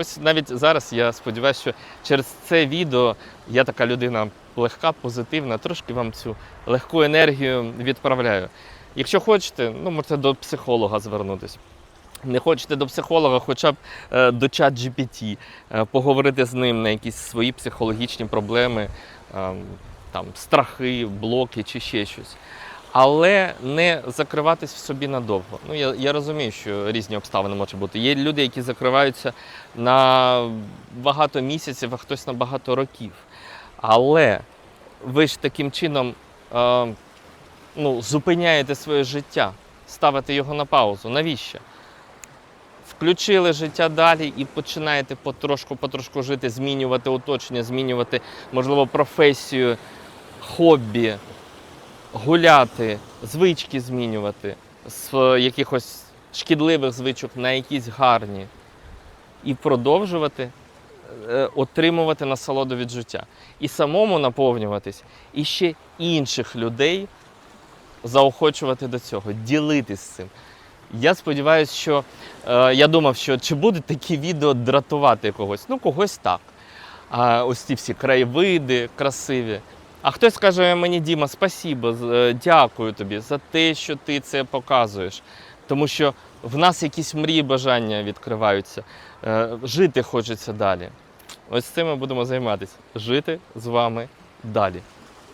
Ось навіть зараз я сподіваюся, що через це відео я така людина легка, позитивна, трошки вам цю легку енергію відправляю. Якщо хочете, ну можете до психолога звернутися. Не хочете до психолога, хоча б е, до чат GPT, е, поговорити з ним на якісь свої психологічні проблеми, там, страхи, блоки чи ще щось. Але не закриватись в собі надовго. Ну, я, я розумію, що різні обставини можуть бути. Є люди, які закриваються на багато місяців, а хтось на багато років. Але ви ж таким чином е, ну, зупиняєте своє життя, ставите його на паузу. Навіщо? Включили життя далі і починаєте потрошку-потрошку жити, змінювати оточення, змінювати, можливо, професію, хобі, гуляти, звички змінювати з якихось шкідливих звичок на якісь гарні. І продовжувати е, отримувати насолоду від життя. І самому наповнюватись, і ще інших людей заохочувати до цього, ділитись цим. Я сподіваюся, що е, я думав, що чи будуть такі відео дратувати когось. Ну, когось так. А ось ці всі краєвиди красиві. А хтось скаже мені, Діма, спасибо, з- е, дякую тобі за те, що ти це показуєш. Тому що в нас якісь мрії, бажання відкриваються. Е, Жити хочеться далі. Ось цим ми будемо займатися. Жити з вами далі.